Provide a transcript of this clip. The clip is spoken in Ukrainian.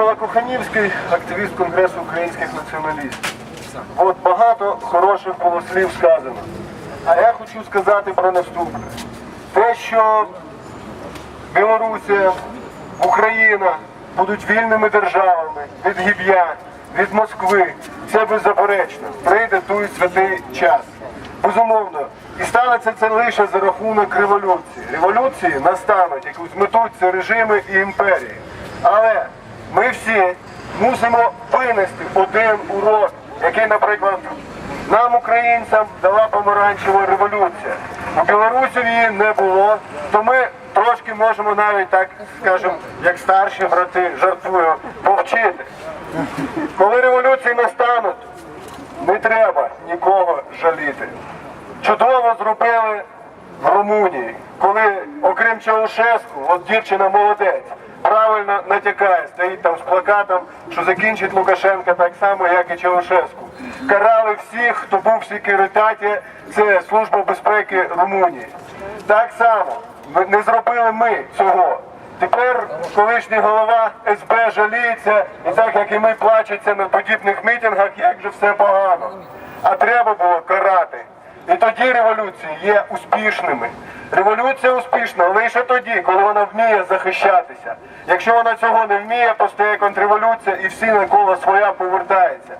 Микола Коханівський, активіст Конгресу українських націоналістів. От багато хороших полослів сказано. А я хочу сказати про наступне. Те, що Білорусія, Україна будуть вільними державами від гіб'я, від Москви. Це беззаперечно. Прийде той святий час. Безумовно. І станеться це лише за рахунок революції. Революції настануть, як зметуться режими і імперії. Але ми всі мусимо винести один урок, який, наприклад, нам, українцям, дала помаранчева революція. У Білорусі її не було, то ми трошки можемо навіть так, скажімо, як старші брати, жартую, повчити. Коли революції настануть, не треба нікого жаліти. Чудово зробили в Румунії, коли, окрім Чаушеску, от дівчина молодець, правильно натякає, стоїть там з плакатом, що закінчить Лукашенка так само, як і Чаушеску. Карали всіх, хто був в секретаті, це Служба безпеки Румунії. Так само не зробили ми цього. Тепер колишній голова СБ жаліється, і так як і ми плачеться на подібних мітингах, як же все погано. А треба було карати. І тоді революції є успішними. Революція успішна лише тоді, коли вона вміє захищатися. Якщо вона цього не вміє, постає контрреволюція і всі навколо своя повертається.